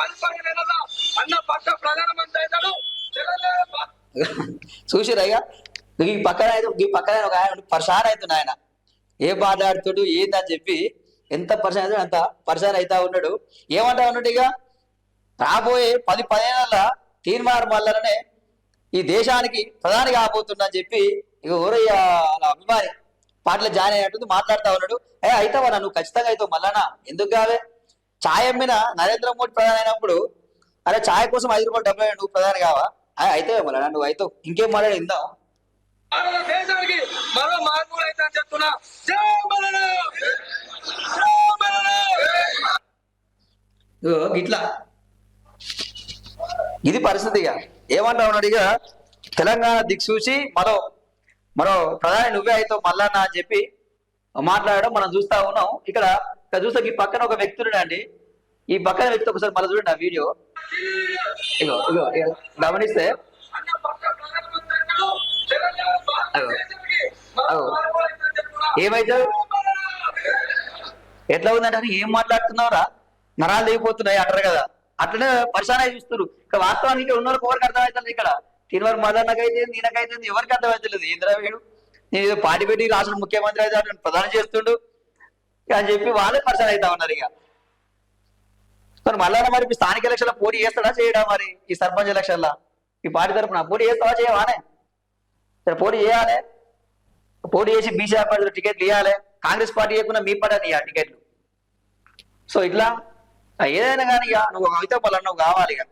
పది నెలల అన్న పక్క ప్రధానమంత్రి అవుతాడు చూసిరయ్యా ఈ పక్కన అయితే ఈ పక్కన ఒక ఆయన పరిశాన్ అవుతుంది ఆయన. ఏ మాట్లాడుతుడు ఏందని చెప్పి ఎంత పరిశాన్ అవుతాడు అంత పరిశాన్ అవుతా ఉన్నాడు. ఏమంటా ఉన్నాడు ఇక? రాబోయే పది పదిహేనుల తీర్మానం వల్లనే ఈ దేశానికి ప్రధాని కాబోతుందని చెప్పి ఇక ఊరయ్య అభిమాని పాటలు జాయిన్ అయినట్టుంది మాట్లాడుతా ఉన్నాడు. ఏ అయితావా నువ్వు ఖచ్చితంగా అవుతావు మళ్ళానా ఎందుకు కావే? ఛాయ్ అమ్మిన నరేంద్ర మోడీ ప్రధాని అయినప్పుడు అరే ఛాయ్ కోసం ఐదు రూపాయలు డబ్బులు నువ్వు ప్రధాని కావా? అయితే మళ్ళా నువ్వు అవుతావు ఇంకేం మాట్లాడి ఇందాం మరో మార్పులు అయితే చెప్తున్నా. గిట్లా. ఇది పరిస్థితి ఇక. ఏమంటా ఉన్నాడు ఇక? తెలంగాణ దిక్సూచి మరో మరో ప్రధాని నువ్వే అవుతావు మల్లన్న అని చెప్పి మాట్లాడడం మనం చూస్తా ఉన్నాం. ఇక్కడ ఇక్కడ చూస్తే ఈ పక్కన ఒక వ్యక్తి ఉన్నాడండి. ఈ పక్కన వ్యక్తి ఒకసారి మళ్ళీ చూడండి ఆ వీడియో. ఇగో ఇగో గమనిస్తే. ఏమైతే ఎట్లా ఉందంటే ఏం మాట్లాడుతున్నావురా? నరాలు దిగిపోతున్నాయి అంటారు కదా. అట్లనే పరిశాన చూస్తారు ఇక వాస్తవానికి ఇక్కడ ఉన్న వాళ్ళకి ఎవరికి అర్థమవుతుంది ఇక్కడ? తిరువరి మదన్నకైతే నేనకైతే ఎవరికి అర్థమవుతలేదు ఇంద్రా వీడు? నేను పార్టీ పెట్టి రాష్ట్ర ముఖ్యమంత్రి అయితే ప్రధానం చేస్తుండు. అని చెప్పి వాళ్ళే పర్సన్ అవుతా ఉన్నారు ఇక. మరి మళ్ళా మరి స్థానిక ఎలక్షన్లో పోటీ చేస్తాడా చేయడా మరి? ఈ సర్పంచ్ ఎలక్షన్లో? ఈ పార్టీ తరఫున పోటీ చేస్తావా చేయవానే? సరే పోటీ చేయాలి. పోటీ చేసి బీసీ అభ్యర్థులు టికెట్లు ఇవ్వాలి కాంగ్రెస్ పార్టీ చేయకుండా మీ పార్టీ ఇవ్వాలి టికెట్లు. సో ఇట్లా ఏదైనా కానీ ఇక నువ్వు అయితే మళ్ళీ నువ్వు కావాలి ఇక.